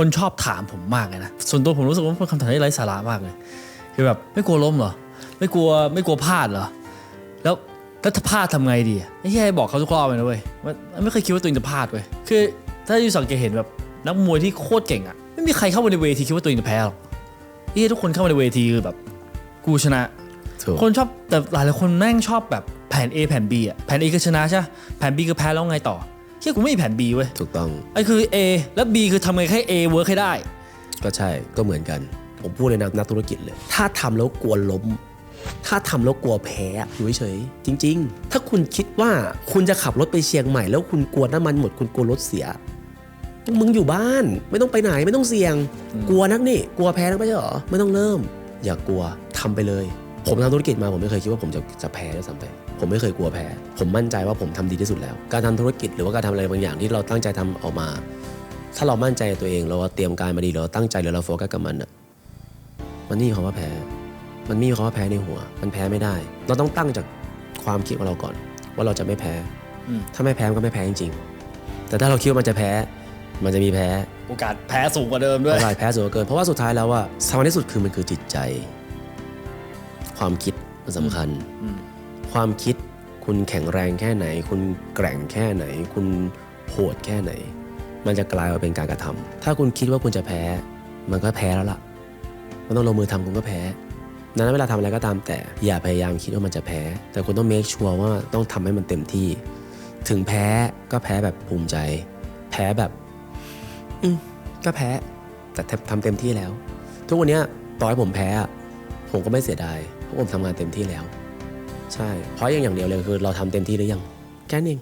คนชอบถามผมมากเลยนะส่วนตัวผมรู้สึกว่าเป็นคำถามที่ไร้สาระมากเลยคือแบบไม่กลัวล้มเหรอไม่กลัวไม่กลัวพลาดเหรอแล้วแล้วถ้าพลาดทำไงดีอะไม่ใช่บอกเขาทุกรอบเลยนะเว้ยว่าไม่เคยคิดว่าตัวเองจะพลาดเว้ยคือถ้าอยู่สังเกตเห็นแบบนักมวยที่โคตรเก่งอะไม่มีใครเข้ามาในเวทีคิดว่าตัวเองจะแพ้หรอกเอ้ทุกคนเข้ามาในเวทีคือแบบ กูชนะถูกคนชอบแต่หลายหลายๆคนแม่งชอบแบบแผน A แผน B อะแผน A คือชนะใช่ปะแผน B คือแพ้แล้วไงต่อ เฮียกูไม่มีแผน B เว้ยถูกต้อง ไอ้คือ A แล้ว B คือทำไงให้ A เวิร์กให้ได้ ก็ใช่ก็เหมือนกัน ผมพูดเลยนะนักธุรกิจเลย ถ้าทำแล้วกลัวล้ม ถ้าทำแล้วกลัวแพ้อยู่เฉยๆจริง ๆ ถ้าคุณคิดว่าคุณจะขับรถไปเชียงใหม่ แล้วคุณกลัวน้ำมันหมดคุณกลัวรถเสีย มึงอยู่บ้าน ไม่ต้องไปไหนไม่ต้องเสี่ยง กลัวนักนี่ กลัวแพ้นักไม่ใช่เหรอไม่ต้องเริ่ม อย่ากลัวทำไปเลย ผมทำธุรกิจมาผมไม่เคยคิดว่าผมจะจะแพ้ด้วยซ้ำไปผมไม่เคยกลัวแพ้ ผมมั่นใจว่าผมทำดีที่สุดแล้ว การทำธุรกิจหรือว่าการทำอะไรบางอย่างที่เราตั้งใจทำออกมา ถ้าเรามั่นใจในตัวเองเราเตรียมการมาดีเราตั้งใจแล้วเราโฟกัสกับมันอะมันนี่คำว่าแพ้ มันไม่มีคำว่าแพ้ในหัว มันแพ้ไม่ได้ เราต้องตั้งจากความคิดของเราก่อน ว่าเราจะไม่แพ้อืมถ้าไม่แพ้มันก็ไม่แพ้จริงๆ แต่ถ้าเราคิดว่ามันจะแพ้ มันจะมีแพ้ โอกาสแพ้สูงกว่าเดิมด้โอวยกาสแพ้สูงกว่าเกิน เพราะว่าสุดท้ายแล้วว่าสำคัญที่สุดคือมันคือจิตใจ ความคิดมันสำคัญอืมความคิดคุณแข็งแรงแค่ไหน คุณแกร่งแค่ไหน คุณโหดแค่ไหน มันจะกลายมาเป็นการกระทำถ้าคุณคิดว่าคุณจะแพ้ มันก็แพ้แล้วล่ะ มันต้องลงมือทำคุณก็แพ้ดังนั้นเวลาทำอะไรก็ตามแต่อย่าพยายามคิดว่ามันจะแพ้ แต่คุณต้องเมคชัวร์ว่าต้องทำให้มันเต็มที่ ถึงแพ้ก็แพ้แบบภูมิใจ แพ้แบบ อืมก็แพ้ แต่ทำเต็มที่แล้ว ทุกวันเนี้ยต่อให้ผมแพ้อะผมก็ไม่เสียดายเพราะผมทำงานเต็มที่แล้ว ใช่ เพราะอย่างอย่างเดียวเลยคือเราทำเต็มที่หรือยัง แค่นั้นเอง